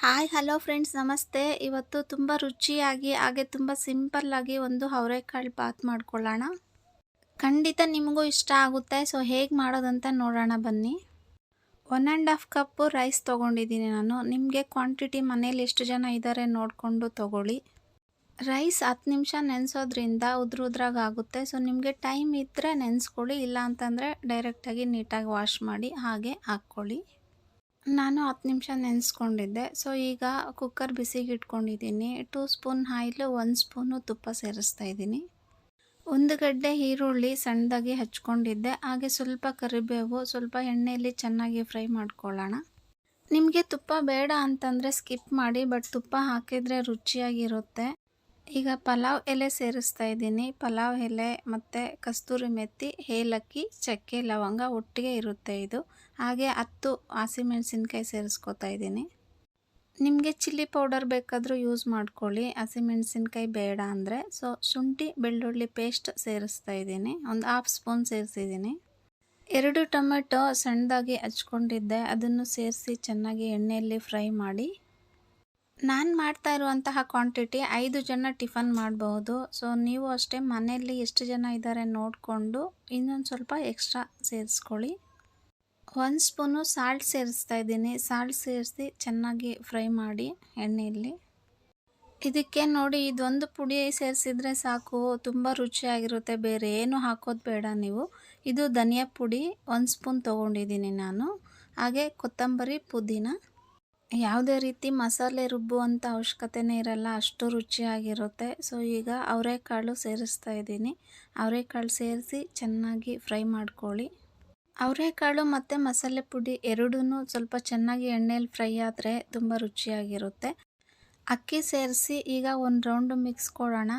Hi hello friends ನಮಸ್ತೆ. ಇವತ್ತು ತುಂಬ ರುಚಿಯಾಗಿ, ಹಾಗೆ ತುಂಬ ಸಿಂಪಲ್ಲಾಗಿ ಒಂದು ಅವರೆಕಾಳು ಬಾತ್ ಮಾಡ್ಕೊಳ್ಳೋಣ. ಖಂಡಿತ ನಿಮಗೂ ಇಷ್ಟ ಆಗುತ್ತೆ. ಸೊ ಹೇಗೆ ಮಾಡೋದಂತ ನೋಡೋಣ ಬನ್ನಿ. One and half cup rice ತೊಗೊಂಡಿದ್ದೀನಿ ನಾನು. ನಿಮಗೆ ಕ್ವಾಂಟಿಟಿ ಮನೇಲಿ ಎಷ್ಟು ಜನ ಇದ್ದಾರೆ ನೋಡಿಕೊಂಡು ತೊಗೊಳ್ಳಿ. ರೈಸ್ ಹತ್ತು ನಿಮಿಷ ನೆನೆಸೋದ್ರಿಂದ ಉದ್ರ ಆಗುತ್ತೆ. ಸೊ ನಿಮಗೆ ಟೈಮ್ ಇದ್ದರೆ ನೆನೆಸ್ಕೊಳ್ಳಿ ಇಲ್ಲ ಅಂತಂದರೆ ಡೈರೆಕ್ಟಾಗಿ ನೀಟಾಗಿ ವಾಶ್ ಮಾಡಿ, ಹಾಗೆ ಹಾಕ್ಕೊಳ್ಳಿ. ನಾನು ಹತ್ತು ನಿಮಿಷ ನೆನೆಸ್ಕೊಂಡಿದ್ದೆ. ಸೊ ಈಗ ಕುಕ್ಕರ್ ಬಿಸಿಗೆ ಇಟ್ಕೊಂಡಿದ್ದೀನಿ. ಟೂ ಸ್ಪೂನ್ ಆಯಿಲು ಒಂದು ಸ್ಪೂನು ತುಪ್ಪ ಸೇರಿಸ್ತಾ ಇದ್ದೀನಿ. ಒಂದು ಗಡ್ಡೆ ಈರುಳ್ಳಿ ಸಣ್ಣದಾಗಿ ಹಚ್ಕೊಂಡಿದ್ದೆ. ಹಾಗೆ ಸ್ವಲ್ಪ ಕರಿಬೇವು, ಸ್ವಲ್ಪ ಎಣ್ಣೆಯಲ್ಲಿ ಚೆನ್ನಾಗಿ ಫ್ರೈ ಮಾಡ್ಕೊಳ್ಳೋಣ. ನಿಮಗೆ ತುಪ್ಪ ಬೇಡ ಅಂತಂದರೆ ಸ್ಕಿಪ್ ಮಾಡಿ, ಬಟ್ ತುಪ್ಪ ಹಾಕಿದರೆ ರುಚಿಯಾಗಿರುತ್ತೆ. ಈಗ ಪಲಾವ್ ಎಲೆ ಸೇರಿಸ್ತಾ ಇದ್ದೀನಿ. ಪಲಾವ್ ಎಲೆ ಮತ್ತು ಕಸ್ತೂರಿ ಮೆತ್ತಿ ಏಲಕ್ಕಿ, ಚಕ್ಕೆ, ಲವಂಗ ಒಟ್ಟಿಗೆ ಇರುತ್ತೆ ಇದು. ಹಾಗೆ ಹತ್ತು ಹಸಿಮೆಣಸಿನ್ಕಾಯಿ ಸೇರಿಸ್ಕೊತಾ ಇದ್ದೀನಿ. ನಿಮಗೆ ಚಿಲ್ಲಿ ಪೌಡರ್ ಬೇಕಾದರೂ ಯೂಸ್ ಮಾಡ್ಕೊಳ್ಳಿ. ಹಸಿಮೆಣಸಿನ್ಕಾಯಿ ಬೇಡ ಅಂದರೆ. ಸೊ ಶುಂಠಿ, ಬೆಳ್ಳುಳ್ಳಿ ಪೇಸ್ಟ್ ಸೇರಿಸ್ತಾ ಇದ್ದೀನಿ. ಒಂದು ಹಾಫ್ ಸ್ಪೂನ್ ಸೇರಿಸಿದ್ದೀನಿ. ಎರಡು ಟೊಮೆಟೊ ಸಣ್ಣದಾಗಿ ಹಚ್ಕೊಂಡಿದ್ದೆ. ಅದನ್ನು ಸೇರಿಸಿ ಚೆನ್ನಾಗಿ ಎಣ್ಣೆಯಲ್ಲಿ ಫ್ರೈ ಮಾಡಿ ನಾನು ಮಾಡ್ತಾ ಇರುವಂತಹ ಕ್ವಾಂಟಿಟಿ ಐದು ಜನ ಟಿಫನ್ ಮಾಡಬಹುದು. ಸೊ ನೀವು ಅಷ್ಟೇ ಮನೆಯಲ್ಲಿ ಎಷ್ಟು ಜನ ಇದ್ದಾರೆ ನೋಡಿಕೊಂಡು ಇನ್ನೊಂದು ಸ್ವಲ್ಪ ಎಕ್ಸ್ಟ್ರಾ ಸೇರಿಸ್ಕೊಳ್ಳಿ. ಒಂದು ಸ್ಪೂನು ಸಾಲ್ಟ್ ಸೇರಿಸ್ತಾ ಇದ್ದೀನಿ. ಸಾಲ್ಟ್ ಸೇರಿಸಿ ಚೆನ್ನಾಗಿ ಫ್ರೈ ಮಾಡಿ ಎಣ್ಣೆಯಲ್ಲಿ. ಇದಕ್ಕೆ ನೋಡಿ ಇದೊಂದು ಪುಡಿ ಸೇರಿಸಿದ್ರೆ ಸಾಕು. ತುಂಬ ರುಚಿಯಾಗಿರುತ್ತೆ. ಬೇರೆ ಏನು ಹಾಕೋದು ಬೇಡ ನೀವು. ಇದು ಧನಿಯಾ ಪುಡಿ. ಒಂದು ಸ್ಪೂನ್ ತೊಗೊಂಡಿದ್ದೀನಿ ನಾನು. ಹಾಗೆ ಕೊತ್ತಂಬರಿ ಪುದೀನ. ಯಾವುದೇ ರೀತಿ ಮಸಾಲೆ ರುಬ್ಬುವಂಥ ಅವಶ್ಯಕತೆನೇ ಇರಲ್ಲ, ಅಷ್ಟು ರುಚಿಯಾಗಿರುತ್ತೆ. ಸೊ ಈಗ ಅವರೆಕಾಳು ಸೇರಿಸ್ತಾ ಇದ್ದೀನಿ. ಅವರೆಕಾಳು ಸೇರಿಸಿ ಚೆನ್ನಾಗಿ ಫ್ರೈ ಮಾಡ್ಕೊಳ್ಳಿ. ಅವರೆಕಾಳು ಮತ್ತು ಮಸಾಲೆ ಪುಡಿ ಎರಡೂ ಸ್ವಲ್ಪ ಚೆನ್ನಾಗಿ ಎಣ್ಣೆಯಲ್ಲಿ ಫ್ರೈ ಆದರೆ ತುಂಬ ರುಚಿಯಾಗಿರುತ್ತೆ. ಅಕ್ಕಿ ಸೇರಿಸಿ ಈಗ ಒಂದು ರೌಂಡ್ ಮಿಕ್ಸ್ ಕೊಡೋಣ.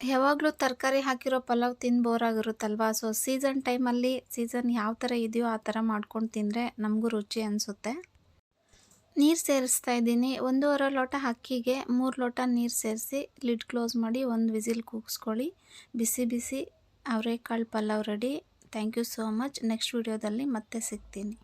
ಯಾವಾಗಲೂ ತರಕಾರಿ ಹಾಕಿರೋ ಪಲಾವ್ ತಿಂದು ಬೋರಾಗಿರುತ್ತಲ್ವಾ? ಸೊ ಸೀಸನ್ ಟೈಮಲ್ಲಿ ಸೀಸನ್ ಯಾವ ಥರ ಇದೆಯೋ ಆ ಥರ ಮಾಡ್ಕೊಂಡು ತಿಂದರೆ ನಮಗೂ ರುಚಿ ಅನಿಸುತ್ತೆ. ನೀರು ಸೇರಿಸ್ತಾ ಇದ್ದೀನಿ. ಒಂದೂವರೆ ಲೋಟ ಅಕ್ಕಿಗೆ ಮೂರು ಲೋಟ ನೀರು ಸೇರಿಸಿ ಲಿಡ್ ಕ್ಲೋಸ್ ಮಾಡಿ ಒಂದು ವಿಸಿಲ್ ಕೂಗಿಸ್ಕೊಳ್ಳಿ. ಬಿಸಿ ಬಿಸಿ ಅವರೆಕಾಳು pulao ready. Thank you so much. Next ವಿಡಿಯೋದಲ್ಲಿ ಮತ್ತೆ ಸಿಗ್ತೀನಿ.